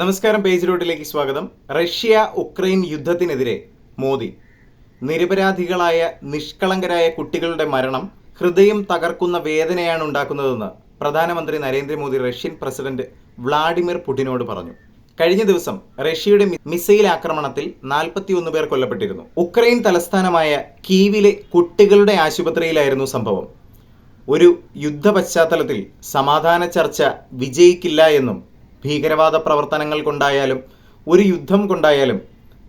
നമസ്കാരം പേജ് റോഡിലേക്ക് സ്വാഗതം. റഷ്യ ഉക്രൈൻ യുദ്ധത്തിനെതിരെ മോദി. നിരപരാധികളായ നിഷ്കളങ്കരായ കുട്ടികളുടെ മരണം ഹൃദയം തകർക്കുന്ന വേദനയാണ് ഉണ്ടാക്കുന്നതെന്ന് പ്രധാനമന്ത്രി നരേന്ദ്രമോദി റഷ്യൻ പ്രസിഡന്റ് വ്ളാഡിമിർ പുടിനോട് പറഞ്ഞു. കഴിഞ്ഞ ദിവസം റഷ്യയുടെ മിസൈൽ ആക്രമണത്തിൽ നാൽപ്പത്തിയൊന്ന് പേർ കൊല്ലപ്പെട്ടിരുന്നു. ഉക്രൈൻ തലസ്ഥാനമായ കീവിലെ കുട്ടികളുടെ ആശുപത്രിയിലായിരുന്നു സംഭവം. ഒരു യുദ്ധ പശ്ചാത്തലത്തിൽ സമാധാന ചർച്ച വിജയിക്കില്ല എന്നും ഭീകരവാദ പ്രവർത്തനങ്ങൾ കൊണ്ടായാലും ഒരു യുദ്ധം കൊണ്ടായാലും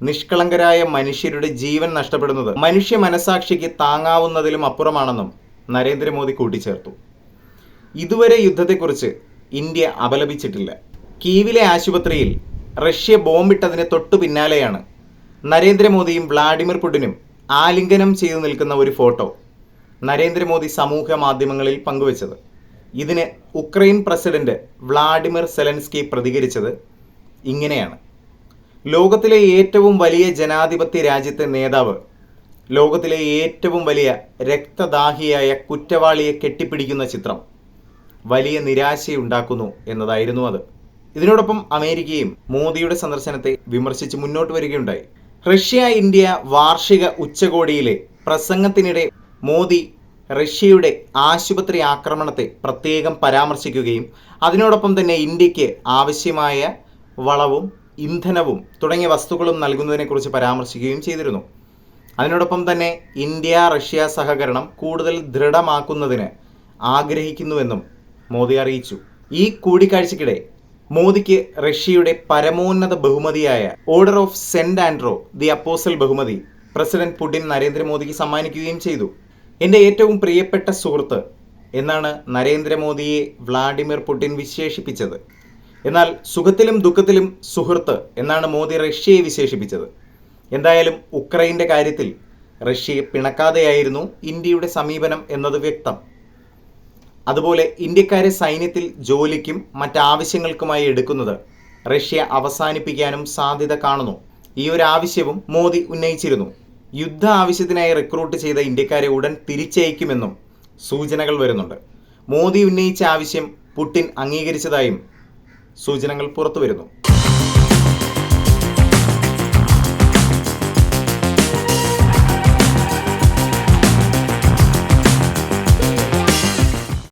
നിഷ്കളങ്കരായ മനുഷ്യരുടെ ജീവൻ നഷ്ടപ്പെടുന്നത് മനുഷ്യ മനസാക്ഷിക്ക് താങ്ങാവുന്നതിലും അപ്പുറമാണെന്നും നരേന്ദ്രമോദി കൂട്ടിച്ചേർത്തു. ഇതുവരെ യുദ്ധത്തെക്കുറിച്ച് ഇന്ത്യ അപലപിച്ചിട്ടില്ല. കീവിലെ ആശുപത്രിയിൽ റഷ്യ ബോംബിട്ടതിന് തൊട്ടു പിന്നാലെയാണ് നരേന്ദ്രമോദിയും വ്ളാഡിമിർ പുടിനും ആലിംഗനം ചെയ്തു നിൽക്കുന്ന ഒരു ഫോട്ടോ നരേന്ദ്രമോദി സമൂഹ മാധ്യമങ്ങളിൽ പങ്കുവച്ചത്. ഇതിന് ഉക്രൈൻ പ്രസിഡന്റ് വ്ളാഡിമിർ സെലൻസ്കി പ്രതികരിച്ചത് ഇങ്ങനെയാണ്. ലോകത്തിലെ ഏറ്റവും വലിയ ജനാധിപത്യ രാജ്യത്തെ നേതാവ് ലോകത്തിലെ ഏറ്റവും വലിയ രക്തദാഹിയായ കുറ്റവാളിയെ കെട്ടിപ്പിടിക്കുന്ന ചിത്രം വലിയ നിരാശയുണ്ടാക്കുന്നു എന്നതായിരുന്നു അത്. ഇതിനോടൊപ്പം അമേരിക്കയും മോദിയുടെ സന്ദർശനത്തെ വിമർശിച്ച് മുന്നോട്ട് വരികയുണ്ടായി. റഷ്യ ഇന്ത്യ വാർഷിക ഉച്ചകോടിയിലെ പ്രസംഗത്തിനിടെ മോദി റഷ്യയുടെ ആശുപത്രി ആക്രമണത്തെ പ്രത്യേകം പരാമർശിക്കുകയും അതിനോടൊപ്പം തന്നെ ഇന്ത്യയ്ക്ക് ആവശ്യമായ വളവും ഇന്ധനവും തുടങ്ങിയ വസ്തുക്കളും നൽകുന്നതിനെക്കുറിച്ച് പരാമർശിക്കുകയും ചെയ്തിരുന്നു. അതിനോടൊപ്പം തന്നെ ഇന്ത്യ റഷ്യ സഹകരണം കൂടുതൽ ദൃഢമാക്കുന്നതിന് ആഗ്രഹിക്കുന്നുവെന്നും മോദി അറിയിച്ചു. ഈ കൂടിക്കാഴ്ചയ്ക്കിടെ മോദിക്ക് റഷ്യയുടെ പരമോന്നത ബഹുമതിയായ order of Saint Andrew the apostle ബഹുമതി പ്രസിഡന്റ് പുടിൻ നരേന്ദ്രമോദിക്ക് സമ്മാനിക്കുകയും ചെയ്തു. എന്റെ ഏറ്റവും പ്രിയപ്പെട്ട സുഹൃത്ത് എന്നാണ് നരേന്ദ്രമോദിയെ വ്ളാഡിമിർ പുടിൻ വിശേഷിപ്പിച്ചത്. എന്നാൽ സുഖത്തിലും ദുഃഖത്തിലും സുഹൃത്ത് എന്നാണ് മോദി റഷ്യയെ വിശേഷിപ്പിച്ചത്. എന്തായാലും ഉക്രൈന്റെ കാര്യത്തിൽ റഷ്യയെ പിണക്കാതെയായിരുന്നു ഇന്ത്യയുടെ സമീപനം എന്നത് വ്യക്തം. അതുപോലെ ഇന്ത്യക്കാരെ സൈന്യത്തിൽ ജോലിക്കും മറ്റാവശ്യങ്ങൾക്കുമായി എടുക്കുന്നത് റഷ്യ അവസാനിപ്പിക്കാനും സാധ്യത കാണുന്നു. ഈ ഒരു ആവശ്യവും മോദി ഉന്നയിച്ചിരുന്നു. യുദ്ധ ആവശ്യത്തിനായി റിക്രൂട്ട് ചെയ്ത ഇന്ത്യക്കാരെ ഉടൻ തിരിച്ചയക്കുമെന്നും സൂചനകൾ വരുന്നുണ്ട്. മോദി ഉന്നയിച്ച ആവശ്യം പുടിൻ അംഗീകരിച്ചതായും സൂചനകൾ പുറത്തു വരുന്നു